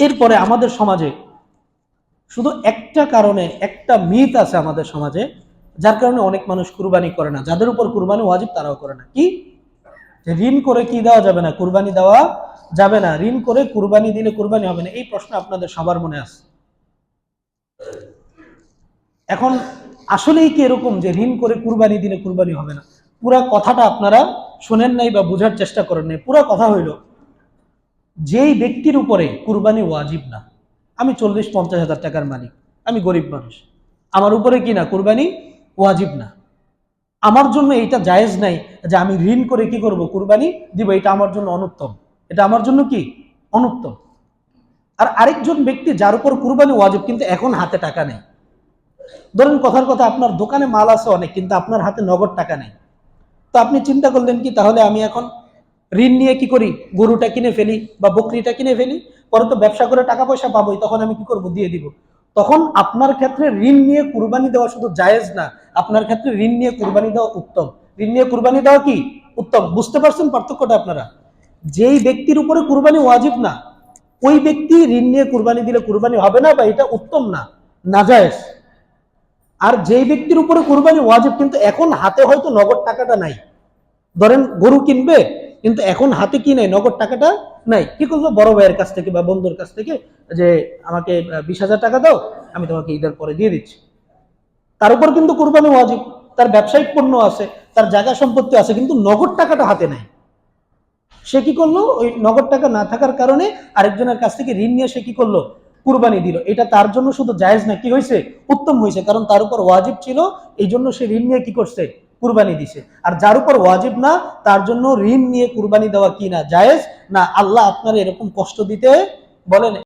এরপরে আমাদের সমাজে শুধু একটা কারণে একটা মিথ আছে আমাদের সমাজে, যার কারণে অনেক মানুষ কুরবানি করে না। যাদের উপর কুরবানি ওয়াজিব, তারাও করে না। কি? যে ঋণ করে কি দেওয়া যাবে না? কুরবানি দেওয়া যাবে না। ঋণ করে কুরবানি দিলে কুরবানি হবে না। এই প্রশ্ন আপনাদের সবার মনে আছে। এখন আসলেই কি এরকম যে ঋণ করে কুরবানি দিলে কুরবানি হবে না? পুরা কথাটা আপনারা শোনেন নাই বা বোঝার চেষ্টা করেন নাই। পুরা কথা হইল যেই ব্যক্তির উপরে কুরবানি ওয়াজিব না, আমি চল্লিশ পঞ্চাশ হাজার টাকার মালিক, আমি গরিব মানুষ। আমার উপরে কি না কুরবানি? ওয়াজিব না। আমার জন্য এইটা জায়েজ নাই যে আমি ঋণ করে কি করব? কুরবানি দিব, এটা আমার জন্য অনুত্তম। এটা আমার জন্য কি? অনুত্তম। আর আরেকজন ব্যক্তি যার উপর কুরবানি ওয়াজিব, কিন্তু এখন হাতে টাকা নেই। ধরেন কথার কথা, আপনার দোকানে মাল আছে অনেক, কিন্তু আপনার হাতে নগদ টাকা নেই। তো আপনি চিন্তা করলেন কি, তাহলে আমি এখন ঋণ নিয়ে কি করি? গরুটা কিনে ফেলি বা বকরিটা কিনে ফেলি? পরে তো ব্যবসা করে টাকা পয়সা পাবোই, তখন আমি কি করব? দিয়ে দিব। তখন আপনার ক্ষেত্রে ঋণ নিয়ে কুরবানি দেওয়া শুধু জায়েজ না, আপনার ক্ষেত্রে ঋণ নিয়ে কুরবানি দেওয়া উত্তম। ঋণ নিয়ে কুরবানি দেওয়া কি? উত্তম। বুঝতে পারছেন পার্থক্যটা আপনারা? যেই ব্যক্তির উপরে কুরবানি ওয়াজিব না, ওই ব্যক্তি ঋণ নিয়ে কুরবানি দিলে কুরবানি হবে না বা এটা উত্তম না না নাজায়েজ আর যেই ব্যক্তির উপরে কুরবানি ওয়াজিব, কিন্তু এখন হাতে হয়তো নগদ টাকাটা নাই। ধরেন গরু কিনবে কিন্তু এখন হাতে কি নেই? নগদ টাকাটা নাই। কি করব? বড় ভাইয়ের কাছ থেকে বা বন্ধুর কাছ থেকে যে আমাকে বিশ হাজার টাকা দাও, আমি তোমাকে ঈদের পরে দিয়ে দিচ্ছি। তার উপর কিন্তু কুরবানি ওয়াজিব। তার ব্যবসায়িক পণ্য আছে, তার জায়গা সম্পত্তি আছে, কিন্তু নগদ টাকাটা হাতে নাই। সে কি করল? ওই নগদ টাকা না থাকার কারণে আরেকজনের কাছ থেকে ঋণ নিয়ে সে কি করল? কুরবানি দিল। এটা তার জন্য শুধু জায়েজ না, কি হয়েছে? উত্তম হয়েছে। কারণ তার উপর ওয়াজিব ছিল এই জন্য সে ঋণ নিয়ে কি করছে? কুরবানি দিছে। আর যার উপর ওয়াজিব না, তার জন্য ঋণ নিয়ে কুরবানি দেওয়া কি না, জায়েজ? না, আল্লাহ আপনার এরকম কষ্ট দিতে বলেন।